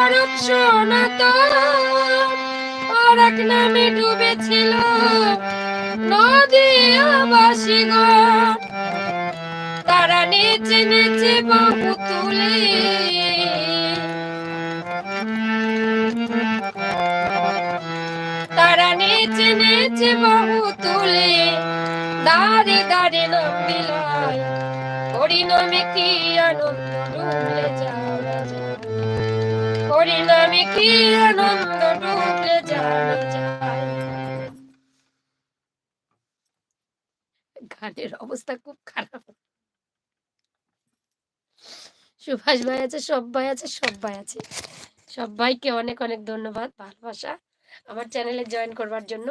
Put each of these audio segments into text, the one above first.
ভারত সনাতন, আর এক নামে ডুবেছিল নদীবাসীগণ তারা নেচে নেচে বাহু তুলে। তারা নেচে নেচে বাহু তুলে। দাঁড়ে দাঁড়ে নাম বিলায় হরিনামে কি আনন্দ যাওয়া যায়। হরিনামে কি আনন্দ ডুবলে যাওয়া যায়। গানের অবস্থা খুব খারাপ। সুভাষ ভাই আছে, সব ভাই আছে, সব ভাই আছে। সবাইকে অনেক অনেক ধন্যবাদ, ভালোবাসা। আমার চ্যানেলে জয়েন করবার জন্য।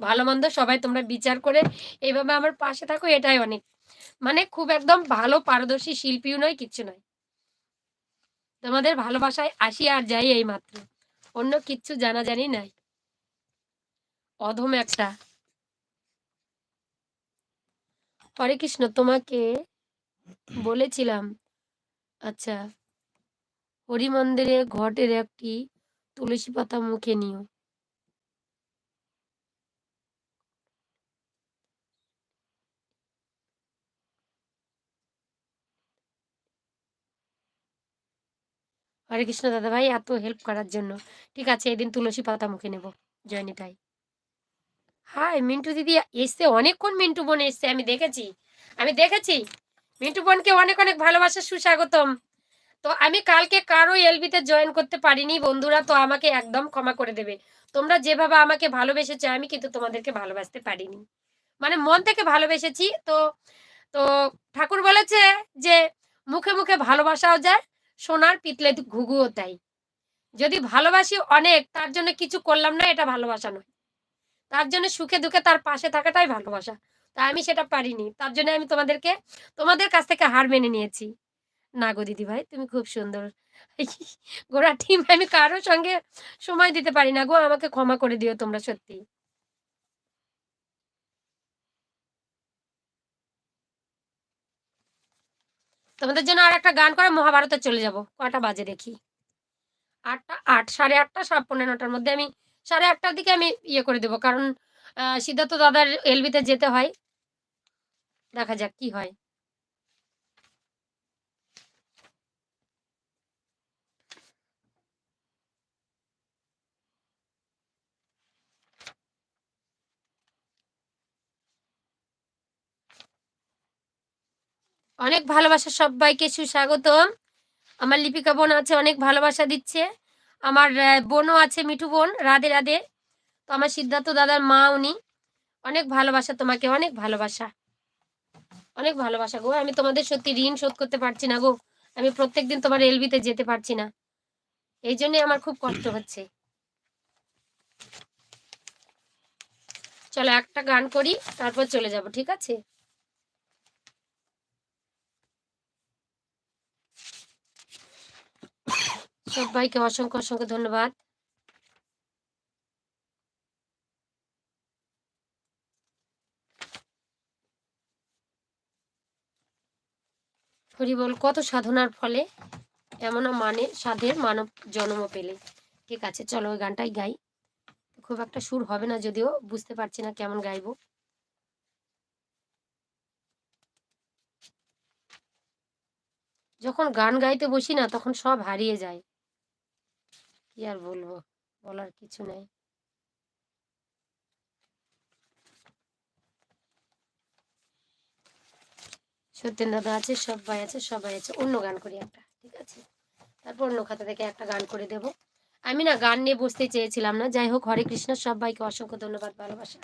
ভালো মন্দ সবাই তোমরা বিচার করে এইভাবে আমার পাশে থাকো, এটাই অনেক। মানে খুব একদম ভালো পারদর্শী শিল্পীও নয়, কিচ্ছু নয়। তোমাদের ভালোবাসায় আসি আর যাই এই মাত্র অন্য কিচ্ছু জানা জানি নাই। অধম একটা। হরে কৃষ্ণ, তোমাকে বলেছিলাম আচ্ছা হরি মন্দিরে ঘটের একটি তুলসী পাতা মুখে নিও। হরে কৃষ্ণ দাদা ভাই, এত হেল্প করার জন্য। ঠিক আছে, এদিন তুলসী পাতা মুখে নেব জয়নিতাই হাই মিন্টু দিদি এসছে, অনেকক্ষণ মিন্টু বোন এসছে, আমি দেখেছি। আমি দেখেছি। মিন্টু বোনকে অনেক অনেক ভালোবাসা, সুস্বাগতম। তো আমি কালকে কারও এলবিতে জয়েন করতে পারিনি বন্ধুরা, তো আমাকে একদম ক্ষমা করে দেবে। তোমরা যেভাবে আমাকে ভালোবেসেছো, আমি কিন্তু তোমাদেরকে ভালোবাসতে পারিনি। মানে মন থেকে ভালোবেসেছি, তো তো ঠাকুর বলেছে যে, মুখে মুখে ভালোবাসাও যায় সোনার পিতলে ঘুঘুও তাই। যদি ভালোবাসি অনেক, তার জন্য কিছু করলাম না, এটা ভালোবাসা নয়। তার জন্য সুখে দুঃখে তার পাশে থাকাটাই ভালোবাসা। তা আমি সেটা পারিনি। তার জন্য আমি তোমাদেরকে, তোমাদের কাছ থেকে হার মেনে নিয়েছি। না গো দিদি ভাই, তুমি খুব সুন্দর। গোড়া টিম আমি কারোর সঙ্গে সময় দিতে পারি না গো, আমাকে ক্ষমা করে দিও তোমরা সত্যি তোমাদের জন্য আর একটা গান করে মহাভারতে চলে যাব। কটা বাজে দেখি? আটটা, আট, সাড়ে আটটা, সাড়ে পনেরো নটার মধ্যে আমি, সাড়ে আটটার দিকে আমি ইয়ে করে দেবো। কারণ সিদ্ধার্থ দাদার এলবিতে যেতে হয়। দেখা যাক কি হয়। অনেক ভালোবাসা সবাইকে সুস্বাগতম। আমার লিপিকা বোন আছে, অনেক ভালোবাসা দিচ্ছে। আমার বোনও আছে, মিঠু বোন, রাধে রাধে। তো আমার সিদ্ধার্থ দাদার মা উনি। অনেক ভালোবাসা তোমাকে, অনেক ভালোবাসা। অনেক ভালোবাসা গো, আমি তোমাদের সত্যি ঋণ শোধ করতে পারছি না গো। আমি প্রত্যেক দিন তোমার এলবিতে যেতে পারছি না। এই জন্য আমার খুব কষ্ট হচ্ছে। চলো একটা গান করি, তারপর চলে যাব, ঠিক আছে? সবাইকে অসংখ্য অসংখ্য ধন্যবাদ। হরিবল, কত সাধনার ফলে এমন মানে সাধের মানব জন্ম পেলে? ঠিক আছে, চলো ওই গানটাই গাই। খুব একটা সুর হবে না যদিও, বুঝতে পারছি না কেমন গাইবো। যখন গান গাইতে বসি না, তখন সব হারিয়ে যায়। কি আর বলব? বলার কিছু নেই। সত্যেন দাদা আছে, সবাই আছে সবাই আছে। অন্য গান করি একটা, ঠিক আছে? তারপর অন্য খাতা থেকে একটা গান করে দেব। আমি না গান নিয়ে বসতে চেয়েছিলাম না। যাই হোক, হরে কৃষ্ণ, সবাইকে অসংখ্য ধন্যবাদ, ভালোবাসা।